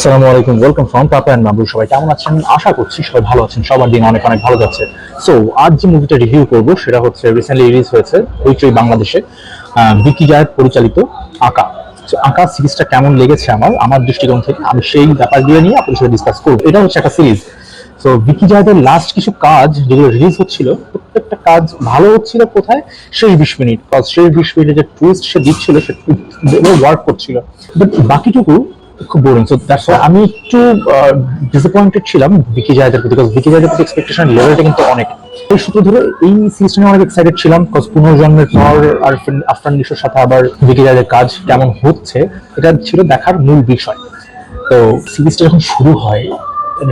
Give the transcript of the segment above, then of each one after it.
আসসালামু আলাইকুম welcome from papa and মামরু সবাই কেমন আছেন? আশা করছি সবাই ভালো আছেন। সবার দিন অনেক অনেক ভালো যাচ্ছে। সো আজ যে মুভিটা রিভিউ করব, সেটা হচ্ছে রিসেন্টলি রিলিজ হয়েছে হইচই বাংলাদেশে বিকি জায়েদ পরিচালিত আঁকা আঁকা সিরিজটা কেমন লেগেছে আমার? আমার দৃষ্টিকোণ থেকে আমি সেই ব্যাপার দিয়ে নিয়ে আপনার সাথে ডিসকাস করব। এটা হচ্ছে একটা সিরিজ তো বিকি জাহেদের লাস্ট কিছু কাজ যেগুলো রিলিজ হচ্ছিল, প্রত্যেকটা কাজ ভালো হচ্ছিল কোথায়? শেষ বিশ মিনিট। শেষ বিশ মিনিটে যে টুইস্ট সে দিচ্ছিল, সে ওয়ার্ক করছিল। বাট বাকিটুকু খুব বোরিং সো দ্যাটস আমি একটু ডিসঅ্যাপয়েন্টেড ছিলাম বিকি জাহেদের প্রতি বিকজ বিকি জাহেদের প্রতি এক্সপেকটেশন লেভেলটা কিন্তু অনেক। এই সূত্র ধরে এই সিরিজটা অনেক এক্সাইটেড ছিলাম বিকজ পুনর্জন্মের পর আর আফরান নিশোর সাথে আবার জাহেদের কাজ কেমন হচ্ছে, এটা ছিল দেখার মূল বিষয়। তো সিরিজটা যখন শুরু হয়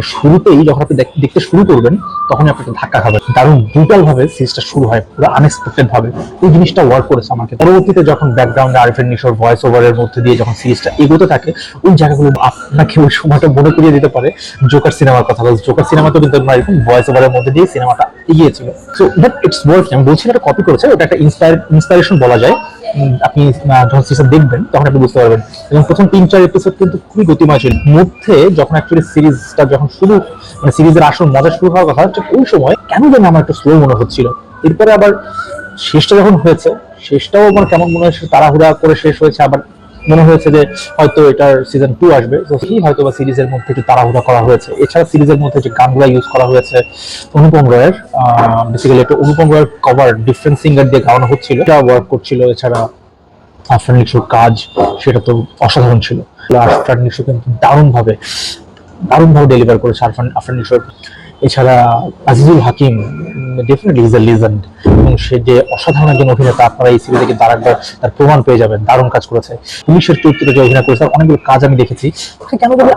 শুরুতেই যখন আপনি দেখ- দেখতে শুরু করবেন, তখনই আপনাকে ধাক্কা খাবে। দারুণ ব্রুটাল ভাবে সিরিজটা শুরু হয়, পুরো আনএক্সপেক্টেড ভাবে এই জিনিসটা ওয়ার্ক করেছে আমাকে। পরবর্তীতে যখন ব্যাকগ্রাউন্ডে আরিফের নিশোর ভয়েস ওভারের মধ্যে দিয়ে যখন সিরিজটা এগোতে থাকে, ওই জায়গাগুলো আপনাকে ওই সময়টা মনে করিয়ে দিতে পারে। জোকার সিনেমার কথা বলছে। জোকার সিনেমা তো কিন্তু এরকম ভয়েস ওভারের মধ্যে দিয়ে সিনেমাটা এগিয়েছিল সো দ্যাট ইটস ওয়ার্ক আমি বলছি এটা কপি করেছে, ওটা একটা ইন্সপায়ার ইন্সপিরেশন বলা যায়। আপনি আহ, দেখবেন তখন আপনি বুঝতে পারবেন। এবং প্রথম তিন চার এপিসোড কিন্তু খুবই গতিময় ছিল। মধ্যে যখন অ্যাকচুয়ালি সিরিজটা যখন শুরু মানে সিরিজের আসল মজা শুরু হওয়ার কথা হচ্ছে ওই সময় কেন যেন আমার একটা স্লো মনে হচ্ছিল। এরপরে আবার শেষটা যখন হয়েছে শেষটাও আমার কেমন মনে হয়েছে তাড়াহুড়া করে শেষ হয়েছে আবার মনে হয়েছে যে হয়তো এটার সিজন টু আসবে। তো সেই হয়তো বা সিরিজের মধ্যে একটু তাড়াহুড়া করা হয়েছে। এছাড়া সিরিজের মধ্যে যে গানগুলো ইউজ করা হয়েছে, অনুপম রয়ের বেসিক্যালি একটা অনুপম রয়ের কভার ডিফারেন্ট সিঙ্গার দিয়ে গাওয়ানো হচ্ছিল। এটা ওয়ার্ক করছিল, এছাড়া আফরান নিশোর কাজ, সেটা তো অসাধারণ ছিল। আফরান নিশো কিন্তু দারুণভাবে দারুণভাবে ডেলিভার করেছে আরফান আফরান নিশোর এছাড়া Azizul Hakim definitely is a legend এবং সে যে অসাধারণ একজন অভিনেতা, আপনারা এই সিরিজে কিন্তু আরেকবার তার প্রমাণ পেয়ে যাবেন, দারুণ কাজ করেছে। পুলিশের চরিত্রে যে অভিনয় করেছে অনেকগুলো কাজ আমি দেখেছি। তাকে কেন জানি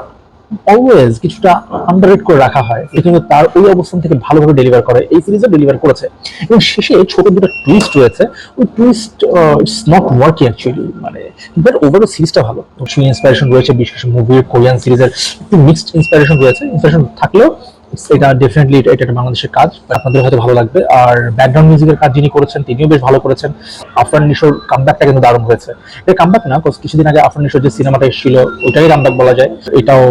অলওয়েজ কিছুটা আন্ডাররেট করে রাখা হয় কিন্তু তার ওই অবস্থান থেকে ভালোভাবে ডেলিভার করে, এই সিরিজে ডেলিভার করেছে। এবং শেষে ছোট দুটো টুইস্ট রয়েছে, ওই twist it's not working actually মানে বাট ওভারঅল সিরিজটা ভালো। সেই ইন্সপিরেশন রয়েছে, বিশেষ মুভির কোরিয়ান সিরিজের একটু মিক্সড ইন্সপিরেশন রয়েছে। ইন্সপিরেশন থাকলেও এটা ডেফিনেটলি এটা একটা বাংলাদেশের কাজ আপনাদের হয়তো ভালো লাগবে। আর ব্যাকগ্রাউন্ড মিউজিকের কাজ যিনি করেছেন, তিনিও বেশ ভালো করেছেন। আফরান নিশোর কামব্যাকটা কিন্তু দারুণ হয়েছে। এটা কামব্যাক না কিছুদিন আগে আফরান নিশোর যে সিনেমাটা এসেছিল, ওটাই কামব্যাক বলা যায়। এটাও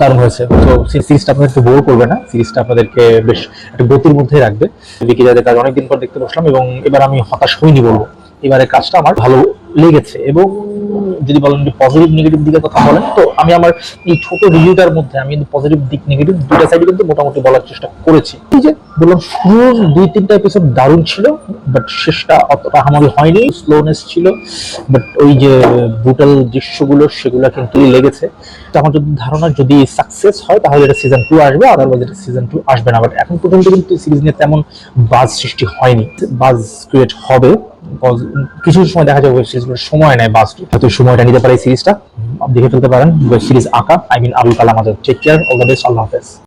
দারুণ হয়েছে। তো সিরিজটা আপনাদেরকে বোর করবে না। সিরিজটা আপনাদেরকে বেশ একটা গতির মধ্যেই রাখবে। বিকি যাদের কাজ অনেকদিন পর দেখতে বসলাম এবং এবার আমি হতাশ হইনি বলব। এবারের কাজটা আমার ভালো লেগেছে এবং যদি বলেন যে পজিটিভ নেগেটিভ দিকের কথা বলেন, তো আমি আমার এই ছোট রিভিউটার মধ্যে আমি কিন্তু পজিটিভ দিক নেগেটিভ দুটা সাইডে কিন্তু মোটামুটি বলার চেষ্টা করেছি। এই যে বললাম, শুরুর দুই, তিনটা এপিসোড দারুণ ছিল বাট শেষটা অতটা হামারি হয়নি স্লোনেস ছিল বাট ওই যে ব্রুটাল দৃশ্যগুলো, সেগুলো কিন্তু লেগেছে। তো আমার যদি ধারণা যদি সাকসেস হয়, তাহলে এটা সিজন টু আসবে আদারওয়াইজ এটা সিজন টু আসবে না বাট এখন পর্যন্ত কিন্তু সিরিজ নিয়ে তেমন বাজ সৃষ্টি হয়নি। বাজ ক্রিয়েট হবে কিছু সময় দেখা যায় ওয়েব সিরিজগুলো সময় নেয় বাস হয়তো সময়টা নিতে পারে এই সিরিজটা দেখে ফেলতে পারেন। সিরিজ আঁকা I mean Abul Kalam Azad. Take care all the best আল্লাহ হাফেজ।